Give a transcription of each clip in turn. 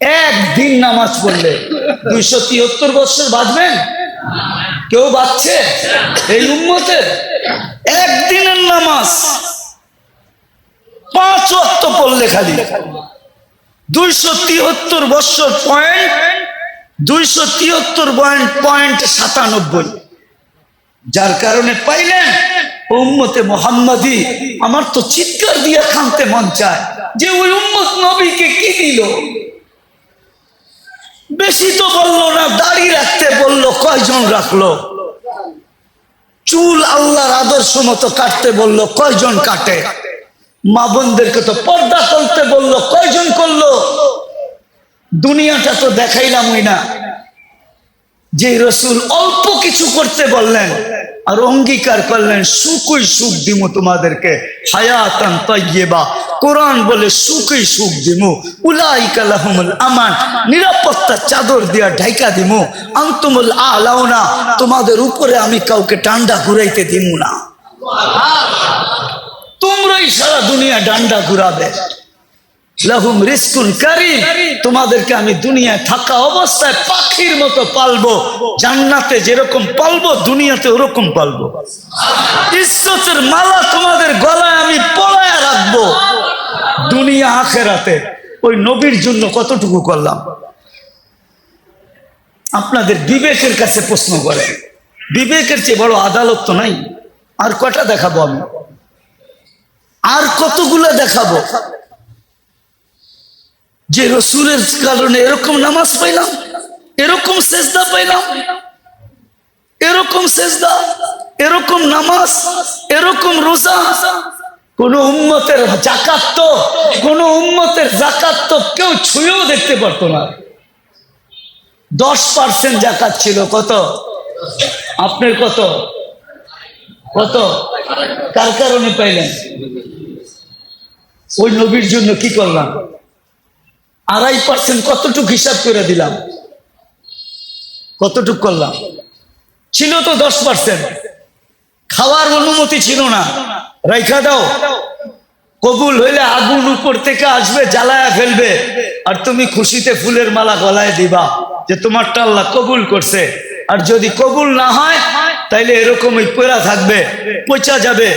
একদিন নামাজ পড়লে দুইশো তিয়াত্তর বছর বাঁচবেন? কেউ বাঁচছে? এই উম্মতে একদিনের নামাজ পাঁচ অক্ত পড়লে খালি। দুইশো তিয়াত্তর বছর পয়েন্ট, দুইশো তিয়াত্তর পয়েন্ট পয়েন্ট সাতানব্বই। যার কারণে পাইলেন উম্মতে মোহাম্মদী। আমার তো চিৎকার দিয়ে খানতে মন চায় যে ওই উম্মত নবীকে কি দিল? বেশি তো বলল না, দাড়ি রাখতে বলল, কয়জন রাখল? চুল আল্লাহর আদর্শ মতো কাটতে বলল, কয়জন কাটে? মা বোনদেরকে তো পর্দা করতে বলল, কয়জন করল? দুনিয়াটা তো দেখাইলামই না। যে রসুল অল্প কিছু করতে বললেন আর অঙ্গীকার করলেন, সুখই সুখ দিমু তোমাদেরকে। হায়াতান তৈবা কোরআন বলে, সুখই সুখ দিমু। উলাইকা লাহুমুল আমান। নিরাপত্তা চাদর দিয়া ঢাইকা দিমু। আন্তুমুল আলাউনা। তোমাদের উপরে আমি কাউকে ডান্ডা ঘুরাইতে দিমু না। তোমরাই সারা দুনিয়া ডান্ডা ঘুরাবে। লাহুম রিস্কুন কারিম। তোমাদেরকে আমি দুনিয়ায় থাকা অবস্থায় পাখির মতো পালবো। জান্নাতে যেরকম পালবো, দুনিয়াতে ওরকম পালবো। ইজ্জতের মালা তোমাদের গলায় আমি পলায় রাখব। দুনিয়া আখেরাতে। ওই নবীর জন্য কতটুকু করলাম? আপনাদের বিবেকের কাছে প্রশ্ন করে। বিবেকের চেয়ে বড় আদালত তো নাই। আর কটা দেখাবো আমি? আর কতগুলো দেখাবো? যে রসুলের কারণে এরকম নামাজ পাইলাম, এরকম সেজদা পাইলাম, এরকম সেজদা, এরকম নামাজ, এরকম রোজা, কোন উম্মতের জাকাত তো, কোন উম্মতের জাকাত তো কেউ ছুঁয়েও দেখতে পারতো না। দশ পার্সেন্ট জাকাত ছিল, কত? আপনার কত? কত? কার কারণে পাইলেন? ওই নবীর জন্য কি করলাম? আড়াই পার্সেন্ট কতটুক হিসাব করে দিলাম? কতটুক করলাম? ছিল তো দশ পার্সেন্ট খাওয়ার অনুমতি ছিল না। রাইখা দাও। কবুল হইলে আগুন উপর থেকে আসবে, জ্বালায়া ফেলবে। আর তুমি খুশিতে ফুলের মালা গলায় দিবা যে তোমারটা আল্লাহ কবুল করছে। আর যদি কবুল না হয়, তাইলে এরকমই পড়া থাকবে, পচা যাবে,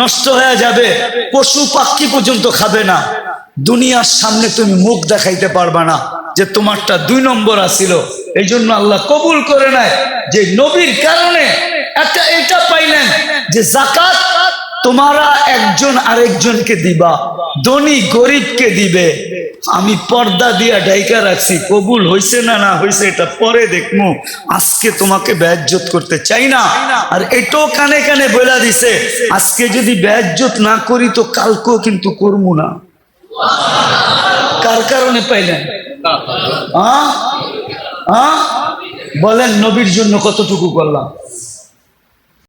নষ্ট হয়ে যাবে, পশু পাখি পর্যন্ত খাবে না। দুনিয়ার সামনে তুমি মুখ দেখাইতে পারবা না যে তোমারটা দুই নম্বর আসিল। এই জন্য আল্লাহ কবুল করে নেয় যে নবীর কারণে একটা এটা পাইলেন যে জাকাত তোমারা একজন আরেকজনকে দিবা, ধনী গরিবকে দিবে। আমি পর্দা দিয়া ডাইকা রাখছি, কবুল হইছে না না হইছে এটা পরে দেখমু। আজকে তোমাকে ব্যাজ্জত করতে চাই না। আর এটাও কানে কানে বলে দিছে, আজকে যদি ব্যাজ্জত না করি তো কালকেও কিন্তু করব না। কার কারণে পাইলেন? বলেন নবীর জন্য কতটুকু করলাম?